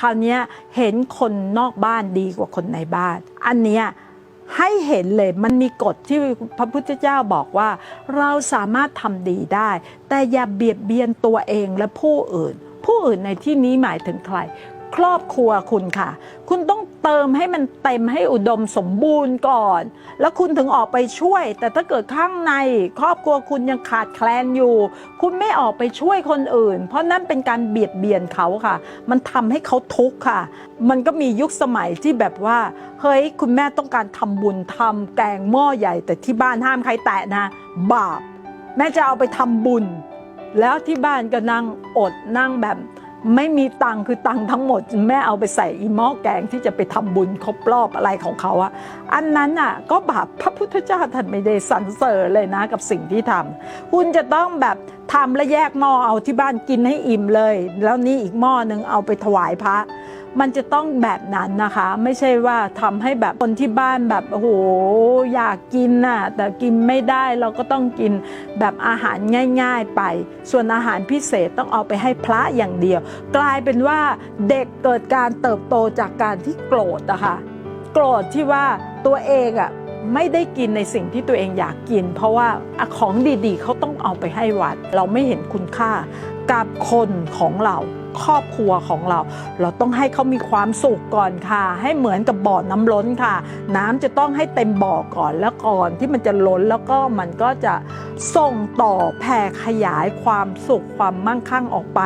คราวนี้เห็นคนนอกบ้านดีกว่าคนในบ้าน อันเนี้ยให้เห็นเลยมันมีกฎที่พระพุทธเจ้าบอกว่า เราสามารถทำดีได้ แต่อย่าเบียดเบียนตัวเองและผู้อื่น ผู้อื่นในที่นี้หมายถึงใคร ครอบครัวคุณค่ะ คุณต้องเติมให้มันเต็มให้อุดมสมบูรณ์ก่อน แล้วคุณถึงออกไปช่วย แต่ถ้าเกิดข้างในครอบครัวคุณยังขาดแคลนอยู่ คุณไม่ออกไปช่วยคนอื่น เพราะนั่นเป็นการเบียดเบียนเขาค่ะ มันทำให้เขาทุกข์ค่ะ มันก็มียุคสมัยที่แบบว่า เฮ้ย คุณแม่ต้องการทำบุญทำแกงหม้อใหญ่ แต่ที่บ้านห้ามใครแตะนะ บาป แม่จะเอาไปทำบุญ แล้วที่บ้านก็นั่งอดนั่งแบบ ไม่มีตังคือตังทั้งหมด แม่เอาไปใส่อีหม้อแกงที่จะไปทำบุญครบรอบอะไรของเขาอะอันนั้นอะก็บาปพระพุทธเจ้าท่านไม่ได้สรรเสริญเลยนะกับสิ่งที่ทำคุณจะต้องแบบทำและแยกหม้อเอาที่บ้านกินให้อิ่มเลย แล้วนี่อีกหม้อหนึ่งเอาไปถวายพระ มันจะต้องแบบนั้นนะคะ ไม่ใช่ว่าทำให้แบบคนที่บ้านแบบโอ้โหอยากกินน่ะแต่กินไม่ได้เราก็ต้องกินแบบอาหารง่าย ๆไป ส่วนอาหารพิเศษต้องเอาไปให้พระอย่างเดียว กลายเป็นว่าเด็กเกิดการเติบโตจากการที่โกรธนะคะโกรธที่ว่าตัวเองอะไม่ได้กินในสิ่งที่ตัวเองอยากกิน เพราะว่าของดีๆ เขาต้องเอาไปให้วัด เราไม่เห็นคุณค่า กับคนของเราครอบครัวของเรา เราต้องให้เขามีความสุขก่อนค่ะ ให้เหมือนกับบ่อน้ำล้นค่ะ น้ำจะต้องให้เต็มบ่อก่อนแล้วก่อนที่มันจะล้นแล้วก็มันก็จะส่งต่อแผ่ขยายความสุขความมั่งคั่งออกไป